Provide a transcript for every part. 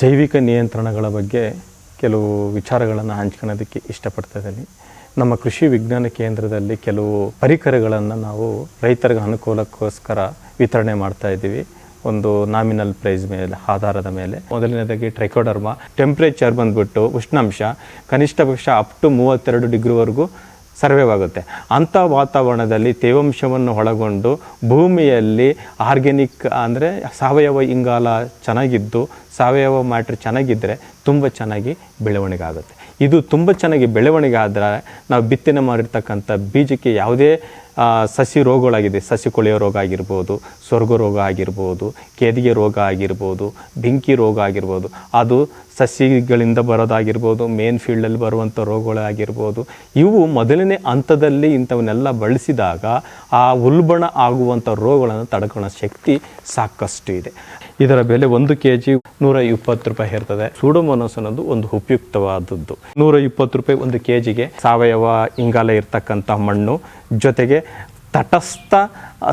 ಜೈವಿಕ ನಿಯಂತ್ರಣಗಳ ಬಗ್ಗೆ ಕೆಲವು ವಿಚಾರಗಳನ್ನು ಹಂಚ್ಕೊಳ್ಳೋದಕ್ಕೆ ಇಷ್ಟಪಡ್ತಾ ಇದ್ದೀನಿ. ನಮ್ಮ ಕೃಷಿ ವಿಜ್ಞಾನ ಕೇಂದ್ರದಲ್ಲಿ ಕೆಲವು ಪರಿಕರಗಳನ್ನು ನಾವು ರೈತರಿಗೆ ಅನುಕೂಲಕ್ಕೋಸ್ಕರ ವಿತರಣೆ ಮಾಡ್ತಾ ಇದ್ದೀವಿ. ಒಂದು ನಾಮಿನಲ್ ಪ್ರೈಸ್ ಮೇಲೆ, ಆಧಾರದ ಮೇಲೆ. ಮೊದಲನೇದಾಗಿ ಟ್ರೈಕೋಡರ್ಮಾ. ಟೆಂಪ್ರೇಚರ್ ಬಂದ್ಬಿಟ್ಟು ಉಷ್ಣಾಂಶ, ಕನಿಷ್ಠ ಪಕ್ಷ ಅಪ್ ಟು ಮೂವತ್ತೆರಡು ಡಿಗ್ರಿವರೆಗೂ ಸರ್ವೈವ್ ಆಗುತ್ತೆ ಅಂಥ ವಾತಾವರಣದಲ್ಲಿ ತೇವಾಂಶವನ್ನು ಒಳಗೊಂಡು ಭೂಮಿಯಲ್ಲಿ ಆರ್ಗ್ಯಾನಿಕ್ ಅಂದರೆ ಸಾವಯವ ಇಂಗಾಲ ಚೆನ್ನಾಗಿದ್ದು, ಸಾವಯವ ಮ್ಯಾಟ್ರ್ ಚೆನ್ನಾಗಿದ್ದರೆ ತುಂಬ ಚೆನ್ನಾಗಿ ಬೆಳವಣಿಗೆ ಆಗುತ್ತೆ ಇದು ತುಂಬ ಚೆನ್ನಾಗಿ ಬೆಳವಣಿಗೆ ಆದರೆ ನಾವು ಬಿತ್ತನೆ ಮಾಡಿರ್ತಕ್ಕಂಥ ಬೀಜಕ್ಕೆ ಯಾವುದೇ ಸಸಿ ರೋಗಗಳಾಗಿದೆ. ಸಸಿ ಕೊಳೆಯ ರೋಗ ಆಗಿರ್ಬೋದು ಸ್ವರ್ಗ ರೋಗ ಆಗಿರ್ಬೋದು, ಕೇದಿಗೆ ರೋಗ ಆಗಿರ್ಬೋದು, ಬೆಂಕಿ ರೋಗ ಆಗಿರ್ಬೋದು, ಅದು ಸಸಿಗಳಿಂದ ಬರೋದಾಗಿರ್ಬೋದು ಮೇನ್ ಫೀಲ್ಡಲ್ಲಿ ಬರುವಂಥ ರೋಗಗಳಾಗಿರ್ಬೋದು ಇವು ಮೊದಲನೇ ಹಂತದಲ್ಲಿ ಇಂಥವನ್ನೆಲ್ಲ ಬಳಸಿದಾಗ ಆ ಉಲ್ಬಣ ಆಗುವಂಥ ರೋಗಗಳನ್ನು ತಡ್ಕೊಳ್ಳೋ ಶಕ್ತಿ ಸಾಕಷ್ಟು ಇದೆ. ಇದರ ಬೆಲೆ ಒಂದು ಕೆ ಜಿ ನೂರ ಇಪ್ಪತ್ತು ರೂಪಾಯಿ ಇರ್ತದೆ. ಸೂಡೋಮೋನಸ್ ಅನ್ನೋದು ಒಂದು ಉಪಯುಕ್ತವಾದದ್ದು. ನೂರ ಇಪ್ಪತ್ತು ರೂಪಾಯಿ ಒಂದು ಕೆ ಜಿಗೆ ಸಾವಯವ ಇಂಗಾಲ ಇರ್ತಕ್ಕಂಥ ಮಣ್ಣು ಜೊತೆಗೆ ತಟಸ್ಥ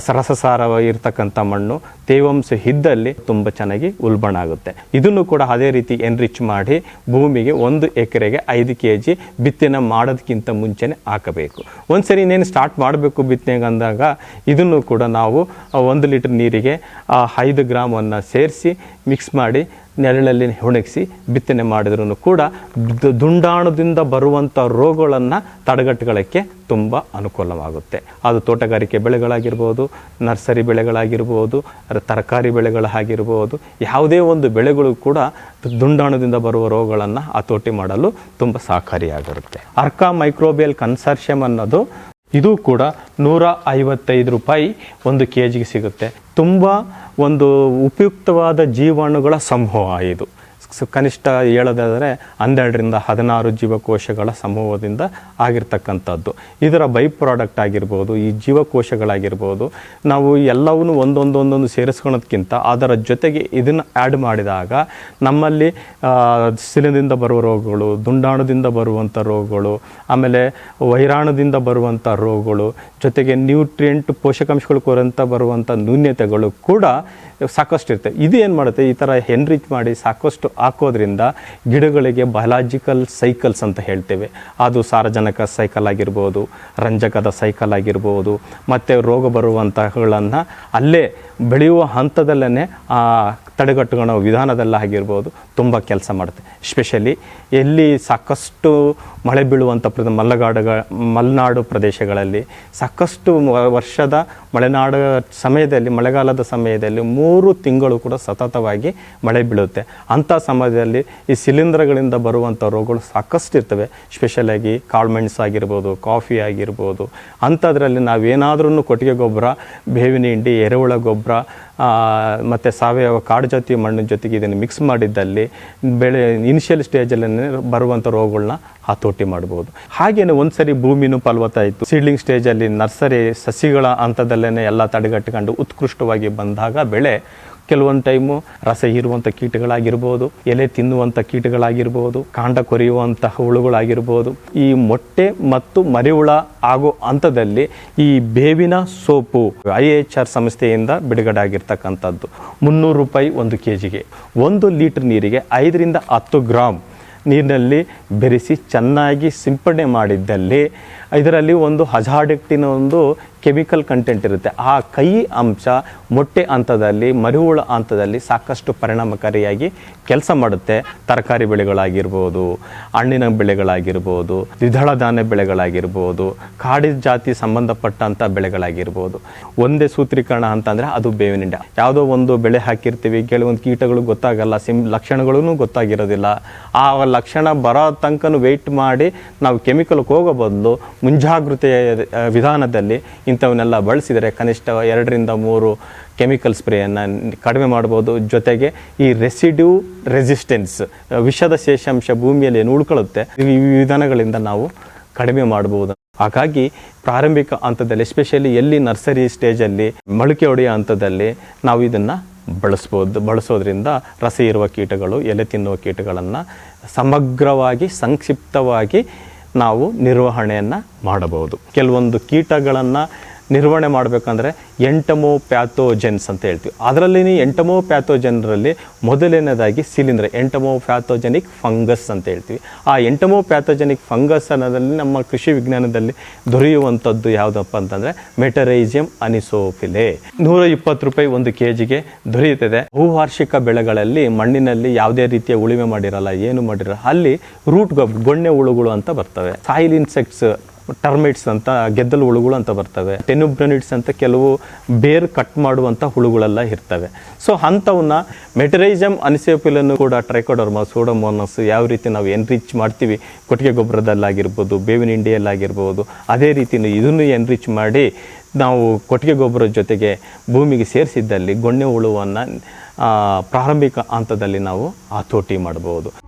ಸರಸಸಾರವಾಗಿರ್ತಕ್ಕಂಥ ಮಣ್ಣು ತೇವಾಂಶ ಇದ್ದಲ್ಲಿ ತುಂಬ ಚೆನ್ನಾಗಿ ಉಲ್ಬಣ ಆಗುತ್ತೆ. ಇದನ್ನು ಕೂಡ ಅದೇ ರೀತಿ ಎನ್ರಿಚ್ ಮಾಡಿ ಭೂಮಿಗೆ ಒಂದು ಎಕರೆಗೆ ಐದು ಕೆ ಜಿ ಬಿತ್ತನೆ ಮಾಡೋದಕ್ಕಿಂತ ಮುಂಚೆನೆ ಹಾಕಬೇಕು. ಒಂದ್ಸರಿ ಇನ್ನೇನು ಸ್ಟಾರ್ಟ್ ಮಾಡಬೇಕು ಬಿತ್ತನೆಗೆ ಅಂದಾಗ ಇದನ್ನು ಕೂಡ ನಾವು ಒಂದು ಲೀಟರ್ ನೀರಿಗೆ ಐದು ಗ್ರಾಮನ್ನು ಸೇರಿಸಿ ಮಿಕ್ಸ್ ಮಾಡಿ ನೆರಳಲ್ಲಿ ಒಣಗಿಸಿ ಬಿತ್ತನೆ ಮಾಡಿದ್ರೂ ಕೂಡ ದುಂಡಾಣದಿಂದ ಬರುವಂಥ ರೋಗಗಳನ್ನು ತಡೆಗಟ್ಟಗಳಕ್ಕೆ ತುಂಬ ಅನುಕೂಲವಾಗುತ್ತೆ. ಅದು ತೋಟಗಾರಿಕೆ ಬೆಳೆಗಳಾಗಿರ್ಬೋದು, ನರ್ಸರಿ ಬೆಳೆಗಳಾಗಿರ್ಬೋದು ತರಕಾರಿ ಬೆಳೆಗಳಾಗಿರ್ಬೋದು ಯಾವುದೇ ಒಂದು ಬೆಳೆಗಳು ಕೂಡ ದುಂಡಾಣದಿಂದ ಬರುವ ರೋಗಗಳನ್ನು ಹತೋಟಿ ಮಾಡಲು ತುಂಬ ಸಹಕಾರಿಯಾಗಿರುತ್ತೆ. ಅರ್ಕಾ ಮೈಕ್ರೋಬಿಯಲ್ ಕನ್ಸರ್ಷಿಯಮ್ ಅನ್ನೋದು ಇದು ಕೂಡ ನೂರ ಐವತ್ತೈದು ರೂಪಾಯಿ ಒಂದು ಕೆ ಜಿಗೆ ಸಿಗುತ್ತೆ. ತುಂಬ ಒಂದು ಉಪಯುಕ್ತವಾದ ಜೀವಾಣುಗಳ ಸಮೂಹ ಇದು. ಕನಿಷ್ಠ ಹೇಳೋದಾದರೆ ಹನ್ನೆರಡರಿಂದ ಹದಿನಾರು ಜೀವಕೋಶಗಳ ಸಮೂಹದಿಂದ ಆಗಿರ್ತಕ್ಕಂಥದ್ದು. ಇದರ ಬೈ ಪ್ರಾಡಕ್ಟ್ ಆಗಿರ್ಬೋದು, ಈ ಜೀವಕೋಶಗಳಾಗಿರ್ಬೋದು, ನಾವು ಎಲ್ಲವನ್ನೂ ಒಂದೊಂದೊಂದೊಂದು ಸೇರಿಸ್ಕೊಳೋದಕ್ಕಿಂತ ಅದರ ಜೊತೆಗೆ ಇದನ್ನು ಆ್ಯಡ್ ಮಾಡಿದಾಗ ನಮ್ಮಲ್ಲಿ ಸಿಲಿನಿಂದ ಬರುವ ರೋಗಗಳು, ದುಂಡಾಣದಿಂದ ಬರುವಂಥ ರೋಗಗಳು, ಆಮೇಲೆ ವೈರಾಣದಿಂದ ಬರುವಂಥ ರೋಗಗಳು, ಜೊತೆಗೆ ನ್ಯೂಟ್ರಿಯೆಂಟ್ ಪೋಷಕಾಂಶಗಳು ಕೊರಂತ ಬರುವಂಥ ನ್ಯೂನ್ಯತೆಗಳು ಕೂಡ ಸಾಕಷ್ಟು ಇರುತ್ತೆ ಇದು ಏನು ಮಾಡುತ್ತೆ? ಈ ಥರ ಎನ್ರಿಚ್ ಮಾಡಿ ಸಾಕಷ್ಟು ಹಾಕೋದ್ರಿಂದ ಗಿಡಗಳಿಗೆ ಬಯಲಾಜಿಕಲ್ ಸೈಕಲ್ಸ್ ಅಂತ ಹೇಳ್ತೇವೆ. ಅದು ಸಾರಜನಕ ಸೈಕಲ್ ಆಗಿರ್ಬೋದು, ರಂಜಕದ ಸೈಕಲ್ ಆಗಿರ್ಬೋದು, ಮತ್ತು ರೋಗ ಬರುವಂತಹಗಳನ್ನು ಅಲ್ಲೇ ಬೆಳೆಯುವ ಹಂತದಲ್ಲೇ ಆ ತಡೆಗಟ್ಟುಗಳ ವಿಧಾನದಲ್ಲಿ ಆಗಿರ್ಬೋದು, ತುಂಬ ಕೆಲಸ ಮಾಡುತ್ತೆ. ಎಸ್ಪೆಷಲಿ ಎಲ್ಲಿ ಸಾಕಷ್ಟು ಮಳೆ ಬೀಳುವಂಥ ಪ್ರದ ಮಲೆಗಾಡುಗಳ ಮಲೆನಾಡು ಪ್ರದೇಶಗಳಲ್ಲಿ ಸಾಕಷ್ಟು ವರ್ಷದ ಮಲೆನಾಡ ಸಮಯದಲ್ಲಿ, ಮಳೆಗಾಲದ ಸಮಯದಲ್ಲಿ ಮೂರು ತಿಂಗಳು ಕೂಡ ಸತತವಾಗಿ ಮಳೆ ಬೀಳುತ್ತೆ. ಅಂಥ ಸಮಯದಲ್ಲಿ ಈ ಶಿಲೀಂಧ್ರಗಳಿಂದ ಬರುವಂಥ ರೋಗಗಳು ಸಾಕಷ್ಟು ಇರ್ತವೆ. ಸ್ಪೆಷಲಾಗಿ ಕಾಳುಮೆಣಸು ಆಗಿರ್ಬೋದು, ಕಾಫಿ ಆಗಿರ್ಬೋದು. ಅಂಥದ್ರಲ್ಲಿ ನಾವೇನಾದ್ರೂ ಕೊಟ್ಟಿಗೆ ಗೊಬ್ಬರ, ಬೇವಿನ ಹಿಂಡಿ, ಎರೆಹುಳ ಗೊಬ್ಬರ ಮತ್ತು ಸಾವಯವ ಕಾಡು ಜಾತಿ ಮಣ್ಣಿನ ಜೊತೆಗೆ ಇದನ್ನು ಮಿಕ್ಸ್ ಮಾಡಿದ್ದಲ್ಲಿ ಬೆಳೆ ಇನಿಷಿಯಲ್ ಸ್ಟೇಜಲ್ಲೇ ಬರುವಂಥ ರೋಗಗಳನ್ನ ಹತೋಟಿ ಮಾಡ್ಬೋದು. ಹಾಗೆಯೇ ಒಂದ್ಸರಿ ಭೂಮಿನೂ ಫಲವತ್ತಾಯಿತು. ಸೀಡ್ಲಿಂಗ್ ಸ್ಟೇಜಲ್ಲಿ ನರ್ಸರಿ ಸಸಿಗಳ ಹಂತದಲ್ಲೇ ಎಲ್ಲ ತಡೆಗಟ್ಟಿಕೊಂಡು ಉತ್ಕೃಷ್ಟವಾಗಿ ಬಂದಾಗ ಬೆಳೆ ಕೆಲವೊಂದು ಟೈಮು ರಸ ಹೀರುವಂಥ ಕೀಟಗಳಾಗಿರ್ಬೋದು, ಎಲೆ ತಿನ್ನುವಂಥ ಕೀಟಗಳಾಗಿರ್ಬೋದು, ಕಾಂಡ ಕೊರೆಯುವಂತಹ ಹುಳುಗಳಾಗಿರ್ಬೋದು. ಈ ಮೊಟ್ಟೆ ಮತ್ತು ಮರಿಹುಳ ಆಗೋ ಹಂತದಲ್ಲಿ ಈ ಬೇವಿನ ಸೋಪು ಐ ಎಚ್ ಆರ್ ಸಂಸ್ಥೆಯಿಂದ ಬಿಡುಗಡೆ ಆಗಿರ್ತಕ್ಕಂಥದ್ದು ಮುನ್ನೂರು ರೂಪಾಯಿ ಒಂದು ಕೆ ಜಿಗೆ ಒಂದು ಲೀಟರ್ ನೀರಿಗೆ ಐದರಿಂದ ಹತ್ತು ಗ್ರಾಮ್ ನೀರಿನಲ್ಲಿ ಬೆರೆಸಿ ಚೆನ್ನಾಗಿ ಸಿಂಪಡಣೆ ಮಾಡಿದ್ದಲ್ಲಿ, ಇದರಲ್ಲಿ ಒಂದು ಹಜಾರ್ಡೆಕ್ಟಿನ ಒಂದು ಕೆಮಿಕಲ್ ಕಂಟೆಂಟ್ ಇರುತ್ತೆ. ಆ ಕೈ ಅಂಶ ಮೊಟ್ಟೆ ಹಂತದಲ್ಲಿ, ಮರಿಹುಳ ಹಂತದಲ್ಲಿ ಸಾಕಷ್ಟು ಪರಿಣಾಮಕಾರಿಯಾಗಿ ಕೆಲಸ ಮಾಡುತ್ತೆ. ತರಕಾರಿ ಬೆಳೆಗಳಾಗಿರ್ಬೋದು, ಹಣ್ಣಿನ ಬೆಳೆಗಳಾಗಿರ್ಬೋದು, ದ್ವಿದಳ ಧಾನ್ಯ ಬೆಳೆಗಳಾಗಿರ್ಬೋದು, ಕಾಡಿ ಜಾತಿ ಸಂಬಂಧಪಟ್ಟಂಥ ಬೆಳೆಗಳಾಗಿರ್ಬೋದು. ಒಂದೇ ಸೂತ್ರೀಕರಣ ಅಂತಂದರೆ ಅದು ಬೇವಿನ ಯಾವುದೋ ಒಂದು ಬೆಳೆ ಹಾಕಿರ್ತೀವಿ, ಕೆಲವೊಂದು ಕೀಟಗಳು ಗೊತ್ತಾಗಲ್ಲ ಸಿಮ್ ಲಕ್ಷಣಗಳೂ ಗೊತ್ತಾಗಿರೋದಿಲ್ಲ. ಆ ಲಕ್ಷಣ ಬರೋ ತನಕ ವೆಯ್ಟ್ ಮಾಡಿ ನಾವು ಕೆಮಿಕಲ್ಗೆ ಹೋಗೋ ಬದಲು ಮುಂಜಾಗ್ರತೆಯ, ವಿಧಾನದಲ್ಲಿ ಇಂಥವನ್ನೆಲ್ಲ ಬಳಸಿದರೆ ಕನಿಷ್ಠ ಎರಡರಿಂದ ಮೂರು ಕೆಮಿಕಲ್ ಸ್ಪ್ರೇಯನ್ನು ಕಡಿಮೆ ಮಾಡ್ಬೋದು. ಜೊತೆಗೆ ಈ ರೆಸಿಡ್ಯೂ ರೆಸಿಸ್ಟೆನ್ಸ್, ವಿಷದ ಶೇಷಾಂಶ ಭೂಮಿಯಲ್ಲಿ ಏನು ಉಳ್ಕೊಳ್ಳುತ್ತೆ, ಈ ವಿಧಾನಗಳಿಂದ ನಾವು ಕಡಿಮೆ ಮಾಡ್ಬೋದು. ಹಾಗಾಗಿ ಪ್ರಾರಂಭಿಕ ಹಂತದಲ್ಲಿ ಎಸ್ಪೆಷಲಿ ಎಲ್ಲಿ ನರ್ಸರಿ ಸ್ಟೇಜಲ್ಲಿ ಮೊಳಕೆ ಹೊಡೆಯೋ ಹಂತದಲ್ಲಿ ನಾವು ಇದನ್ನು ಬಳಸ್ಬೋದು. ಬಳಸೋದ್ರಿಂದ ರಸ ಇರುವ ಕೀಟಗಳು, ಎಲೆ ತಿನ್ನುವ ಕೀಟಗಳನ್ನು ಸಮಗ್ರವಾಗಿ, ಸಂಕ್ಷಿಪ್ತವಾಗಿ ನಾವು ನಿರ್ವಹಣೆಯನ್ನು ಮಾಡಬಹುದು. ಕೆಲವೊಂದು ಕೀಟಗಳನ್ನು ನಿರ್ವಹಣೆ ಮಾಡಬೇಕಂದ್ರೆ ಎಂಟಮೋ ಪ್ಯಾಥೋಜೆನ್ಸ್ ಅಂತ ಹೇಳ್ತೀವಿ. ಅದರಲ್ಲಿ ಎಂಟಮೋ ಪ್ಯಾಥೋಜನ್ರಲ್ಲಿ ಮೊದಲನೇದಾಗಿ ಸಿಲಿಂಡ್ರ್ ಎಂಟಮೋ ಪ್ಯಾಥೋಜೆನಿಕ್ ಫಂಗಸ್ ಅಂತ ಹೇಳ್ತೀವಿ. ಆ ಎಂಟಮೋ ಪ್ಯಾಥೋಜೆನಿಕ್ ಫಂಗಸ್ ಅನ್ನೋದಲ್ಲಿ ನಮ್ಮ ಕೃಷಿ ವಿಜ್ಞಾನದಲ್ಲಿ ದೊರೆಯುವಂಥದ್ದು ಯಾವುದಪ್ಪ ಅಂತಂದರೆ ಮೆಟರೈಜಿಯಂ ಅನಿಸೋಫಿಲೆ. ನೂರ ಇಪ್ಪತ್ತು ರೂಪಾಯಿ ಒಂದು ಕೆ ಜಿಗೆ ದೊರೆಯುತ್ತದೆ. ಬಹುವಾರ್ಷಿಕ ಬೆಳೆಗಳಲ್ಲಿ ಮಣ್ಣಿನಲ್ಲಿ ಯಾವುದೇ ರೀತಿಯ ಉಳಿಮೆ ಮಾಡಿರಲ್ಲ, ಏನು ಮಾಡಿರಲ್ಲ, ಅಲ್ಲಿ ರೂಟ್ ಗೊಣ್ಣೆ ಹುಳುಗಳು ಅಂತ ಬರ್ತವೆ. ಸಾಯಿಲ್ ಇನ್ಸೆಕ್ಟ್ಸ್ ಟರ್ಮಿಟ್ಸ್ ಅಂತ, ಗೆದ್ದಲು ಹುಳುಗಳು ಅಂತ ಬರ್ತವೆ. ಟೆನುಬ್ರನಿಟ್ಸ್ ಅಂತ ಕೆಲವು ಬೇರ್ ಕಟ್ ಮಾಡುವಂಥ ಹುಳುಗಳೆಲ್ಲ ಇರ್ತವೆ. ಸೊ, ಅಂಥವನ್ನ ಮೆಟರೈಸಮ್ ಅನಿಸೇಪಿಲನ್ನು ಕೂಡ ಟ್ರೈಕೋಡರ್ಮಾ, ಸೋಡೋಮೋನಸ್ ಯಾವ ರೀತಿ ನಾವು ಎನ್ರಿಚ್ ಮಾಡ್ತೀವಿ, ಕೊಟ್ಟಿಗೆ ಗೊಬ್ಬರದಲ್ಲಾಗಿರ್ಬೋದು, ಬೇವಿನ ಹಿಂಡಿಯಲ್ಲಾಗಿರ್ಬೋದು, ಅದೇ ರೀತಿ ಇದನ್ನು ಎನ್ರಿಚ್ ಮಾಡಿ ನಾವು ಕೊಟ್ಟಿಗೆ ಗೊಬ್ಬರದ ಜೊತೆಗೆ ಭೂಮಿಗೆ ಸೇರಿಸಿದ್ದಲ್ಲಿ, ಗೊಣ್ಣೆ ಹುಳುವನ್ನು ಪ್ರಾರಂಭಿಕ ಹಂತದಲ್ಲಿ ನಾವು ಹತೋಟಿ ಮಾಡ್ಬೋದು.